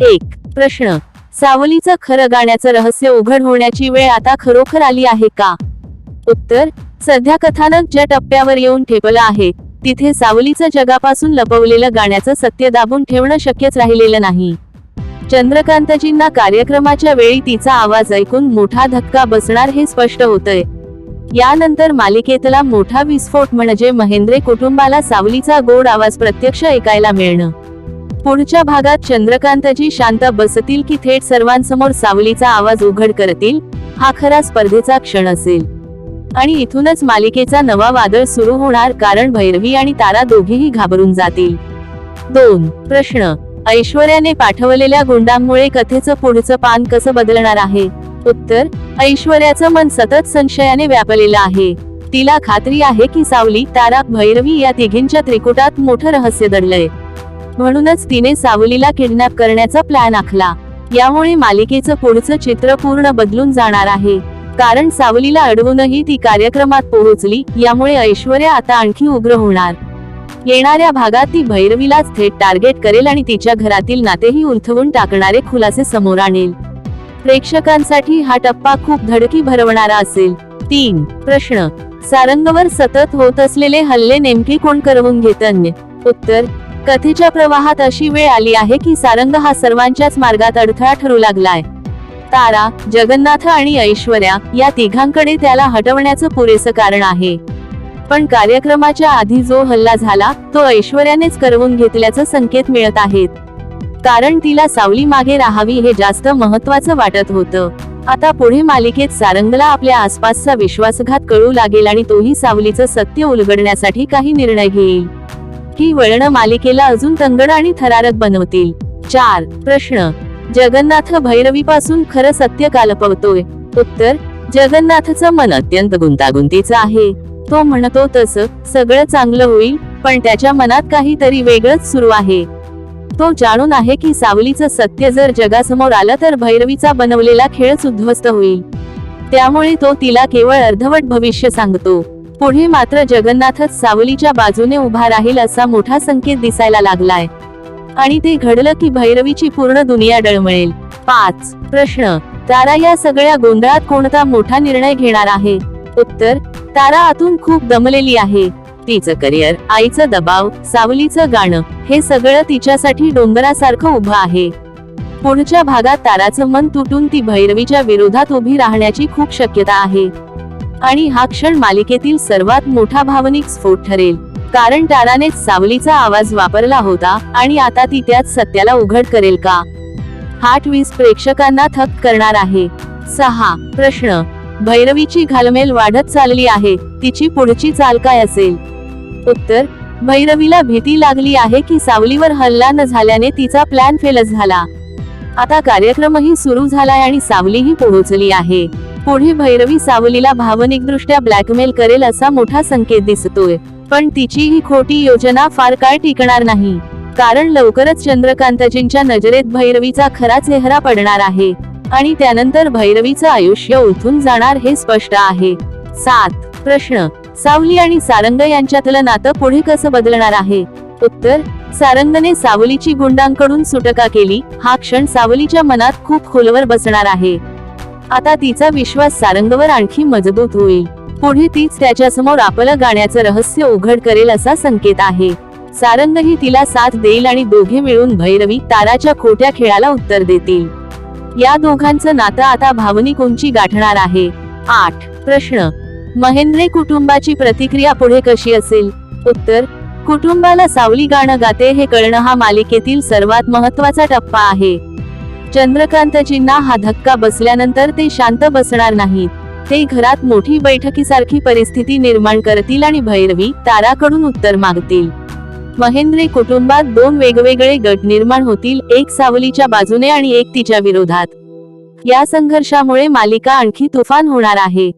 एक प्रश्न. सावलीचं खरं गाण्याचं रहस्य उघड होण्याची वेळ आता खरोखर आली आहे का? उत्तर सध्या कथानक ज्या टप्प्यावर येऊन ठेपलं आहे तिथे सावलीचं जगापासून लपवलेलं गाण्याचं सत्य दाबून ठेवणं शक्यच राहिलेलं नाही. चंद्रकांतजींना कार्यक्रमाच्या वेळी तिचा आवाज ऐकून मोठा धक्का बसणार हे स्पष्ट होतंय. यानंतर मालिकेतला मोठा विस्फोट म्हणजे महेंद्रे कुटुंबाला सावलीचा गोड आवाज प्रत्यक्ष ऐकायला मिळणं. पुढच्या भागात चंद्रकांतजी शांत बसतील की थेट सर्वांसमोर सावलीचा आवाज उघड करतील हा खरा स्पर्धेचा क्षण असेल. आणि इथूनच मालिकेचा नवा वादळ सुरू होणार कारण भैरवी आणि तारा दोघेही घाबरून जातील. दोन प्रश्न. ऐश्वर्याने पाठवलेल्या गुंडांमुळे कथेचं पुढचं पान कसं बदलणार आहे? उत्तर ऐश्वर्याचं मन सतत संशयाने व्यापलेलं आहे. तिला खात्री आहे की सावली तारा भैरवी या तिघींच्या त्रिकुटात मोठं रहस्य दडलंय. म्हणूनच तिने सावलीला किडनॅप करण्याचा प्लॅन आखला. यामुळे मालिकेचं पुढचं चित्र पूर्ण बदलून जाणार आहे. कारण सावलीला अडवूनही ती कार्यक्रमात पोहोचली यामुळे ऐश्वर्या आता आणखी उग्र होणार. येणाऱ्या भागात ती भैरवीलाच थेट टार्गेट करेल आणि तिच्या घरातील नातेही उलथवून टाकणारे खुलासे समोर आणेल. प्रेक्षकांसाठी हा टप्पा खूप धडकी भरवणारा असेल. तीन प्रश्न. सारंगवर सतत होत असलेले हल्ले नेमके कोण करवून घेतन्य? उत्तर कथेच्या प्रवाहात अशी वेळ आली आहे की सारंग हा सर्वांच्याच मार्गात अडथळा ठरू लागलाय. तारा जगन्नाथ आणि ऐश्वर्या या तिघांकडे त्याला हटवण्याचं पुरेसं कारण आहे. पण कार्यक्रमाच्या आधी जो हल्ला झाला तो ऐश्वर्यानेच करवून घेतल्याचं संकेत मिळत आहेत. कारण तिला सावली मागे राहावी हे जास्त महत्वाचं वाटत होतं. आता पुढे मालिकेत सारंगला आपल्या आसपासचा विश्वासघात कळू लागेल आणि तोही सावलीचं सत्य उलगडण्यासाठी काही निर्णय घेईल. ही वळणं मालिकेला अजून तंगड आणि थरारक बनवतील. चार प्रश्न. जगन्नाथ भैरवीपासून खरं सत्य का लपवतोय उत्तर जगन्नाथचं मन अत्यंत गुंतागुंतीचं आहे. तो म्हणतो तसं सगळं चांगलं होईल पण त्याच्या मनात काहीतरी वेगळंच सुरू आहे. तो जाणून आहे की सावलीचं सत्य जर जगासमोर आलं तर भैरवीचा बनवलेला खेळच उद्ध्वस्त होईल. त्यामुळे तो तिला केवळ अर्धवट भविष्य सांगतो. पुढे मात्र जगन्नाथच सावलीच्या बाजूने उभा राहील असा मोठा संकेत दिसायला लागलाय. आणि ते घडलं की भैरवीची पूर्ण दुनिया डळमळेल. पाच. प्रश्न. तारा या सगळ्या गोंधळात कोणता मोठा निर्णय घेणार आहे? उत्तर. तारा आतून खूप दमलेली आहे. तिचं करिअर आईचं दबाव सावलीचं गाणं हे सगळं तिच्यासाठी डोंगरासारखं उभं आहे. पुढच्या भागात ताराचं मन तुटून ती भैरवीच्या विरोधात उभी राहण्याची खूप शक्यता आहे. आणि हा क्षण मालिकेतील सर्वात मोठा भावनिक स्फोट ठरेल. कारण तारानेच सावलीचा आवाज वापरला होता आणि आता ती त्यात सत्याला उघड करेल का? हा ट्विस्ट प्रेक्षकांना थक करणार आहे. सहा. प्रश्न. भैरवीची घालमेल वाढत चालली आहे. तिची पुढची चाल काय असेल? उत्तर. भैरवीला भीती लागली आहे की सावलीवर हल्ला न झाल्याने तिचा प्लॅन फेलच झाला. आता कार्यक्रमही सुरू झालाय आणि सावलीही पोहोचली आहे. पुढे भैरवी सावलीला भावनिकदृष्ट्या ब्लॅकमेल करेल असा मोठा संकेत दिसतोय. पण तिची ही खोटी योजना फार काळ टिकणार नाही. कारण लवकरच चंद्रकांतजींच्या नजरेत भैरवीचा खरा चेहरा पडणार आहे. आणि त्यानंतर भैरवीचं आयुष्य उलथून जाणार हे स्पष्ट आहे. सात. प्रश्न. सावली आणि सारंग यांच्यातलं नातं पुढे कसं बदलणार आहे? उत्तर. सारंगने सावलीची गुंडांकडून सुटका केली. हा क्षण सावलीच्या मनात खूप खोलवर बसणार आहे. आता तिचा विश्वास सारंगवर आणखी मजबूत होईल. पुढे तीच त्याच्यासमोर आपलं गाण्याचं रहस्य उघड करेल असा संकेत आहे. सारंगही तिला साथ देईल आणि दोघे मिळून भैरवी ताराच्या खोट्या खेळाला उत्तर देतील. या दोघांचं नातं आता भावनिक उंची गाठणार आहे. आठ. प्रश्न. महेंद्रे कुटुंबाची प्रतिक्रिया पुढे कशी असेल? उत्तर. कुटुंबाला सावली गाणं गाते हे कळणं हा मालिकेतील सर्वात महत्त्वाचा टप्पा आहे. चंद्रकांतजींना हा धक्का बसल्यानंतर ते शांत बसणार नाहीत. ते घरात मोठी बैठकीसारखी परिस्थिती निर्माण करतील आणि भैरवी ताराकडून उत्तर मागतील. महेंद्रे कुटुंबात दोन वेगवेगळे गट निर्माण होतील एक सावलीच्या बाजूने आणि एक तिच्या विरोधात. या संघर्षामुळे मालिका आणखी तुफान होणार आहे.